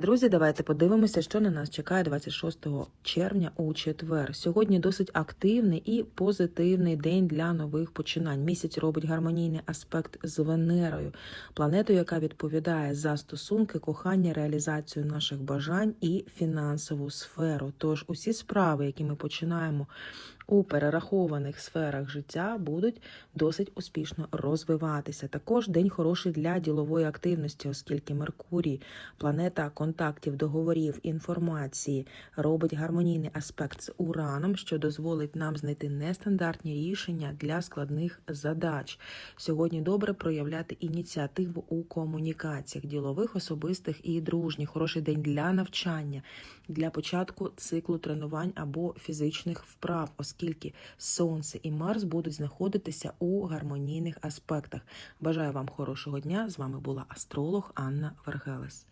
Друзі, давайте подивимося, що на нас чекає 26 червня у четвер. Сьогодні досить активний і позитивний день для нових починань. Місяць робить гармонійний аспект з Венерою, планетою, яка відповідає за стосунки, кохання, реалізацію наших бажань і фінансову сферу. Тож усі справи, які ми починаємо у перерахованих сферах життя, будуть досить успішно розвиватися. Також день хороший для ділової активності, оскільки Меркурій, планета контактів, договорів, інформації, робить гармонійний аспект з Ураном, що дозволить нам знайти нестандартні рішення для складних задач. Сьогодні добре проявляти ініціативу у комунікаціях, ділових, особистих і дружніх. Хороший день для навчання, для початку циклу тренувань або фізичних вправ, оскільки Сонце і Марс будуть знаходитися у гармонійних аспектах. Бажаю вам хорошого дня. З вами була астролог Анна Вергелес.